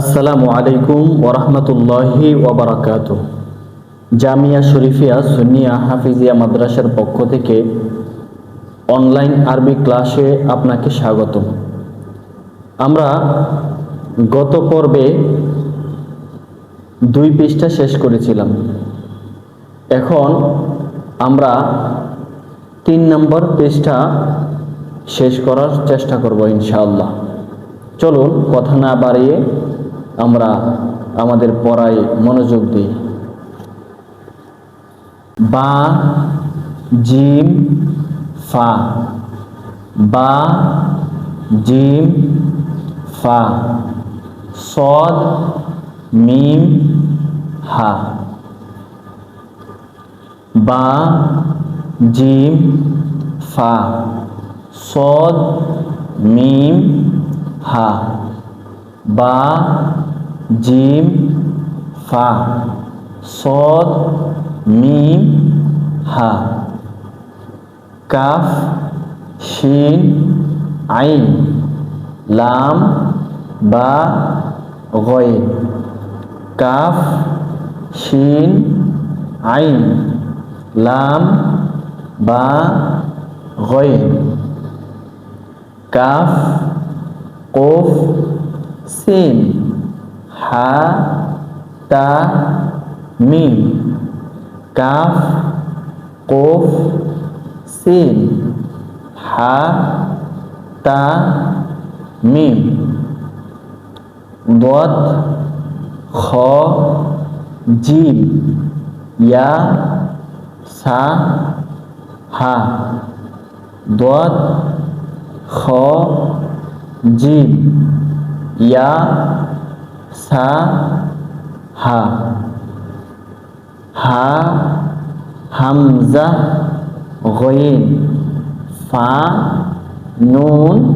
আসসালামু আলাইকুম ওরহমতুল্লাহি ওবরাকাত জামিয়া শরীফিয়া সুন্নিয়া হাফিজিয়া মাদ্রাসার পক্ষ থেকে অনলাইন আরবি ক্লাসে আপনাকে স্বাগত আমরা গত পর্বে দুই পৃষ্ঠা শেষ করেছিলাম। এখন আমরা তিন নম্বর পৃষ্ঠা শেষ করার চেষ্টা করব ইনশাআল্লাহ। চলুন কথা না বাড়িয়ে আমরা আমাদের পড়ায় মনোযোগ দিই। বা, জিম, ফা। বা, জিম, ফা। সদ, মিম, হা। বা, জিম, ফা। সদ, মিম, হা। বা জিম, ফা, সদ, মিম, হা। কাফ, শিন, আইন। লাম, বা, গয়। কাফ, শিন, আইন। লাম, বা, গয়। কাফ, কফ সিন হা, তা, মিম। কাফ, কফ সিন হা, তা, মিম। দত, খ, জিম। ইয়া, সা, হা। দত, খ, জিম। ইয়া, সা, হা। হা, হামজা, গইন। ফা, নুন,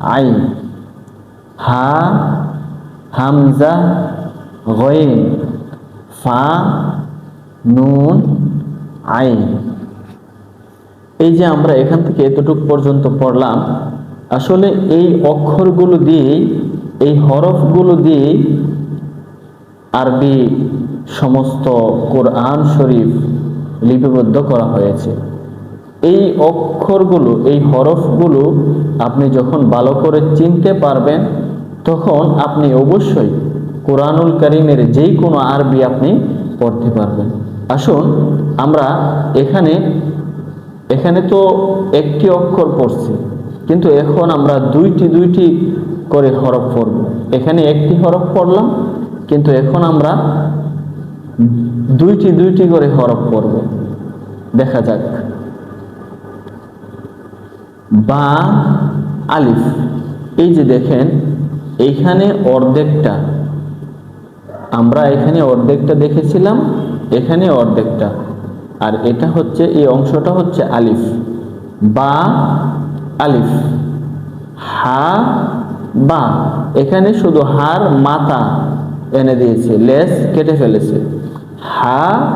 আইন। হা, হামজা, গইন। ফা, নুন, আইন। এই যে আমরা এখান থেকে এতটুকু পর্যন্ত পড়লাম, আসলে এই অক্ষরগুলো দিয়ে এই হরফগুলো দিয়ে আরবি সমস্ত কোরআন শরীফ লিপিবদ্ধ করা হয়েছে। এই অক্ষরগুলো, এই হরফগুলো আপনি যখন ভালো করে চিনতে পারবেন, তখন আপনি অবশ্যই কোরআনুল করিমের যেই কোনো আরবি আপনি পড়তে পারবেন। আসুন, আমরা এখানে এখানে তো একটি অক্ষর পড়ছি, কিন্তু এখন আমরা দুইটি দুইটি করে হরফ পড়ব। এখানে একটি হরফ পড়লাম, কিন্তু এখন আমরা দুইটি দুইটি করে হরফ পড়ব। দেখা যাক। বা, আলিফ। এই যে দেখেন এইখানে অর্ধেকটা। আমরা এখানে অর্ধেকটা দেখেছিলাম, এখানে অর্ধেকটা। আর এটা হচ্ছে, এই অংশটা হচ্ছে আলিফ। বা, আলিফ। হা বা এখানে শুধু হার মাথা এনে দিয়েছে, লেস কেটে ফেলেছে। হা,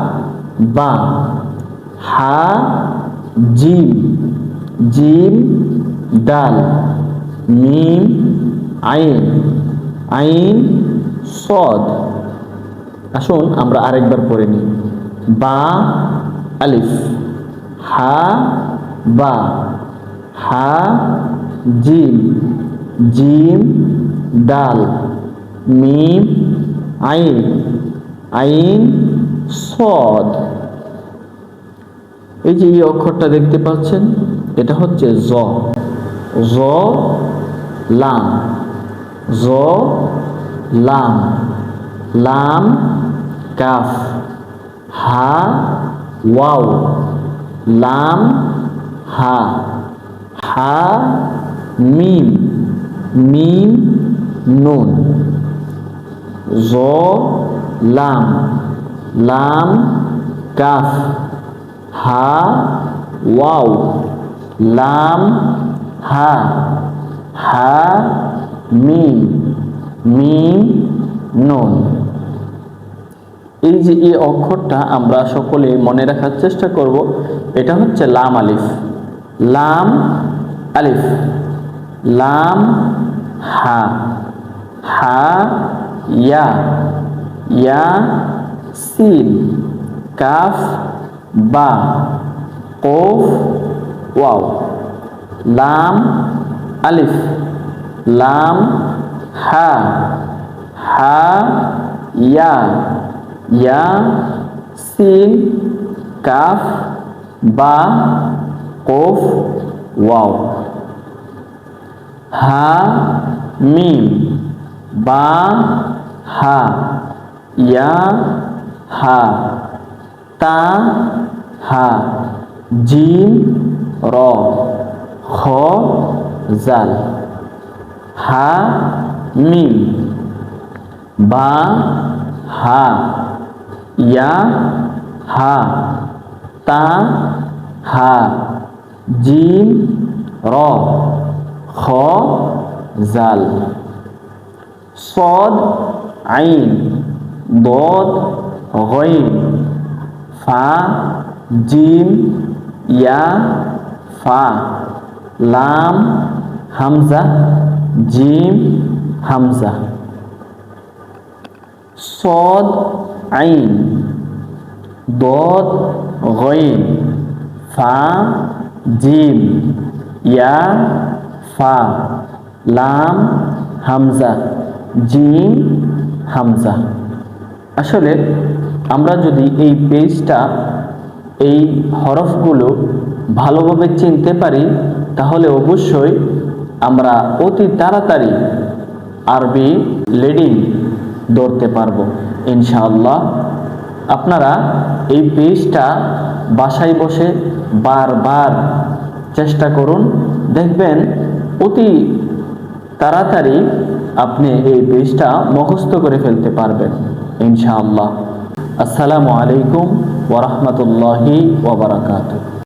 বা। হা, জিম। জিম, ডাল। মিম, আইন। আইন, সদ। আসুন আমরা আরেকবার পড়ে নিই। বা, আলিফ। হা, বা। হা, জিম। জিম, ডাল, মিম, আইন আইন, সদ। এই যে এই অক্ষরটা দেখতে পাচ্ছেন, এটা হচ্ছে জ। জ, লাম। জ, লাম। লাম, কাফ। হা, ওয়াও। লাম, হা। হা, মিম। মিম, নুন। জ লাম। লাম, কাফ। হা, ওয়াও। লাম, হা। হা, মিম। মিম, নুন। এই যে এই অক্ষরটা আমরা সকলে মনে রাখার চেষ্টা করব, এটা হচ্ছে লাম আলিফ। লাম আলিফ। লাম হা হা, ইয়া ইয়া, সিন, কাফ, বা, কফ, ওয়াও, লাম, আলিফ, লাম, হা হা, ইয়া ইয়া, সিন, কাফ, বা, কফ, ওয়াও। হা, মিম, বা, হা, ইয়া, হা, তা, হা জিম র, খ, জাল, হা, মিম, বা, হা, ইয়া, হা, তা, হা জিম র খ জাল صاد عين ضاد غين فا جيم يا فا لام همزة جيم همزة صاد عين ضاد غين فا جيم يا ফা, লাম, হামজা জিম হামজা। আসলে আমরা যদি এই পেজটা, এই হরফগুলো ভালোভাবে চিনতে পারি, তাহলে অবশ্যই আমরা অতি তাড়াতাড়ি আরবি লেডিং ধরতে পারব, ইনশাআল্লাহ। আপনারা এই পেজটা বাসায় বসে বারবার চেষ্টা করুন। দেখবেন অতি তাড়াতাড়ি আপনি এই পেজটা মুখস্থ করে ফেলতে পারবেন ইনশাআল্লাহ। আসসালামু আলাইকুম ওরহমতুল্লাহি ওবরাকাতু